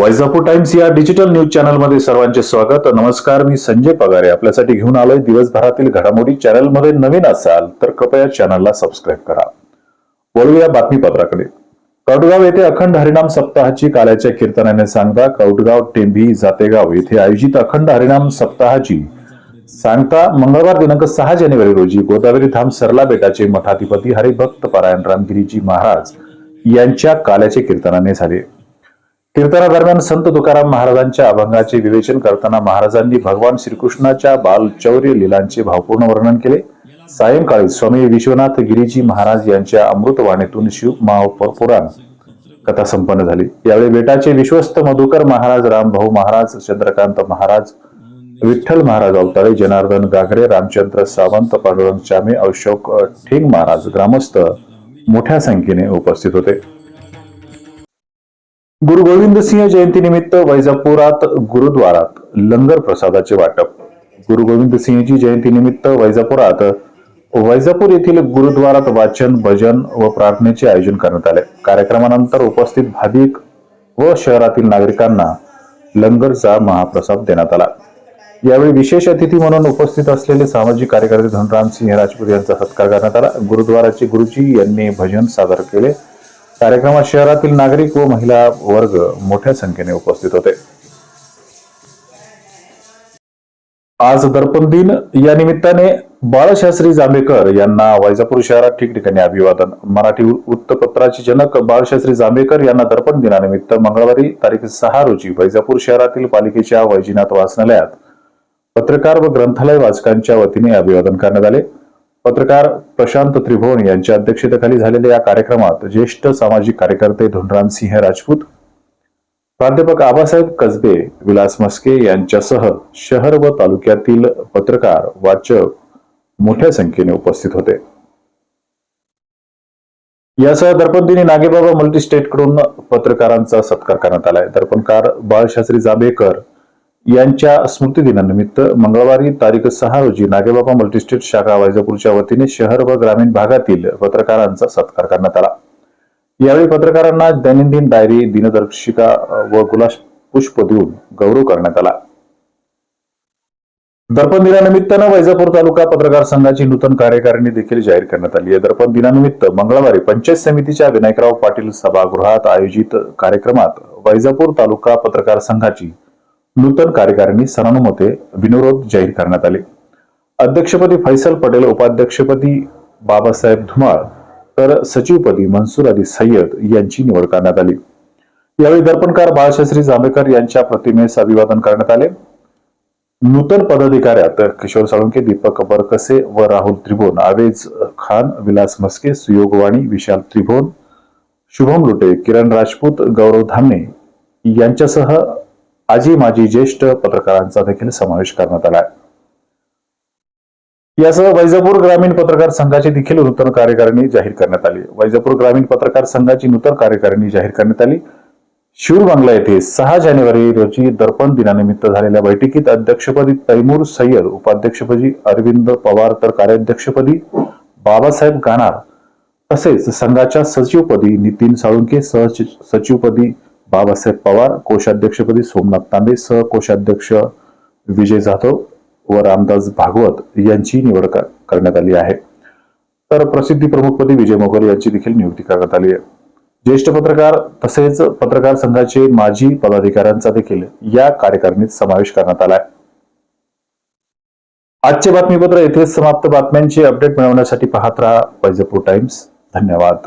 Vaijapur Times या digital news चॅनलमध्ये सर्वांचे स्वागत. नमस्कार मी संजय पगारे. आपल्यासाठी घेऊन आलोय दिवसभरातील घडामोडी चॅनलमध्ये नवीन असाल तर कृपया चॅनलला सबस्क्राईब करा. वळूया बातमीपत्राकडे. कौटगाव येथे अखंड हरिनाम सप्ताहाची काल्याच्या कीर्तनाने सांगता कौटगाव टेंभी जातेगाव येथे आयोजित अखंड हरिनाम सप्ताहाची सांगता मंगळवार दिनांक सहा जानेवारी रोजी गोदावरी धाम सरला बेटाचे मठाधिपती हरिभक्त पारायण रामगिरीजी महाराज यांच्या काल्याचे कीर्तनाने झाले. कीर्तनादरम्यान संत तुकाराम महाराजांच्या अभंगाचे विवेचन करताना महाराजांनी भगवान श्रीकृष्णाच्या बालचौर्य लीलांचे भावपूर्ण वर्णन केले. सायंकाळी स्वामी विश्वनाथ गिरीजी महाराज यांच्या अमृतवाणीतून शिव महापुराण कथा संपन्न झाली. यावेळी बेटाचे विश्वस्त मधुकर महाराज रामभाऊ महाराज चंद्रकांत महाराज विठ्ठल महाराज अवताळे जनार्दन गागरे रामचंद्र सावंत पांडुरंग चामे अशोक ठेंग महाराज ग्रामस्थ मोठ्या संख्येने उपस्थित होते. गुरु गोविंद सिंह जयंतीनिमित्त वैजापुरात गुरुद्वारात लंगर प्रसादाचे वाटप. गुरु गोविंद सिंहजी जयंतीनिमित्त वैजापुरात वैजापूर येथील गुरुद्वारात वाचन भजन व प्रार्थनेचे आयोजन करण्यात आले. कार्यक्रमानंतर उपस्थित भाविक व शहरातील नागरिकांना लंगरचा महाप्रसाद देण्यात आला. यावेळी विशेष अतिथी म्हणून उपस्थित असलेले सामाजिक कार्यकर्ते धनराम सिंह राजपूत यांचा सत्कार करण्यात आला. गुरुद्वाराचे गुरुजी यांनी भजन सादर केले. कार्यक्रमात शहरातील नागरिक व महिला वर्ग मोठ्या संख्येने उपस्थित होते. आज दर्पण दिन. या निमित्ताने बाळशास्त्री जांभेकर यांना वैजापूर शहरात ठिकठिकाणी अभिवादन. मराठी वृत्तपत्राचे जनक बाळशास्त्री जांभेकर यांना दर्पण दिनानिमित्त मंगळवारी तारीख सहा रोजी वैजापूर शहरातील पालिकेच्या वैजीनाथ वाचनालयात पत्रकार व ग्रंथालय वाचकांच्या वतीने अभिवादन करण्यात आले. पत्रकार प्रशांत त्रिभुवन यांच्या अध्यक्षतेखाली झालेल्या या कार्यक्रमात ज्येष्ठ सामाजिक कार्यकर्ते धुनराम सिंह राजपूत प्राध्यापक आबासाहेब कसबे विलास मस्के यांच्यासह शहर व तालुक्यातील पत्रकार वाचक मोठ्या संख्येने उपस्थित होते. यासह दर्पण दिनी नागेबाबा मल्टीस्टेटकडून पत्रकारांचा सत्कार करण्यात आलाय. दर्पणकार बाळशास्त्री जांभेकर यांच्या स्मृती दिनानिमित्त मंगळवारी तारीख सहा रोजी नागेबाबा मल्टीस्टेट शाखा वैजापूरच्या वतीने शहर व ग्रामीण भागातील पत्रकारांचा सत्कार करण्यात आला. यावेळी पत्रकारांना दैनंदिन डायरी दिनदर्शिका व गुलाश पुष्प देऊन गौरव करण्यात आला. दर्पण दिनानिमित्तानं वैजापूर तालुका पत्रकार संघाची नूतन कार्यकारिणी देखील जाहीर करण्यात आली आहे. दर्पण दिनानिमित्त मंगळवारी पंचायत समितीच्या विनायकराव पाटील सभागृहात आयोजित कार्यक्रमात वैजापूर तालुका पत्रकार संघाची नूतन कार्यकारिणी सणानुमते विनोरोध जाहीर करण्यात आले. अध्यक्षपदी फैसल पटेल उपाध्यक्षपदी बाबासाहेब धुमाळ तर सचिवपदी मनसूर अली सय्यद यांची निवड करण्यात आली. यावेळी दर्पणकार बाळशास्त्री जांभेकर यांच्या प्रतिमेस अभिवादन करण्यात आले. नूतन पदाधिकाऱ्यात किशोर साळुंके दीपक बरकसे व राहुल त्रिभुवन आवेज खान विलास मस्के सुयोग वाणी विशाल त्रिभुवन शुभम लुटे किरण राजपूत गौरव धामणे यांच्यासह आजी माजी ज्येष्ठ पत्रकारांचा देखील समावेश करण्यात आला यासह वैजापूर ग्रामीण पत्रकार संघाची देखील नूतन कार्यकारिणी जाहीर करण्यात आली. वैजापूर ग्रामीण पत्रकार संघाची नूतन कार्यकारिणी जाहीर करण्यात आली. शिवर बांगला येथे सहा जानेवारी रोजी दर्पण दिनानिमित्त झालेल्या बैठकीत अध्यक्षपदी तैमूर सय्यद उपाध्यक्षपदी अरविंद पवार तर कार्याध्यक्षपदी बाबासाहेब गाणार तसेच संघाच्या सचिवपदी नितीन साळुंके सह सचिवपदी बाबासाहेब पवार कोषाध्यक्षपदी सोमनाथ तांबे सहकोषाध्यक्ष विजय जाधव व रामदास भागवत यांची निवड करण्यात आली आहे. तर प्रसिद्धी प्रमुखपदी विजय मोगल यांची देखील नियुक्ती करण्यात आली आहे. ज्येष्ठ पत्रकार तसेच पत्रकार संघाचे माजी पदाधिकाऱ्यांचा देखील या कार्यकारिणीत समावेश करण्यात आलाय आजचे बातमीपत्र येथे समाप्त. बातम्यांचे अपडेट मिळवण्यासाठी पाहत राहा वैजपूर टाइम्स. धन्यवाद.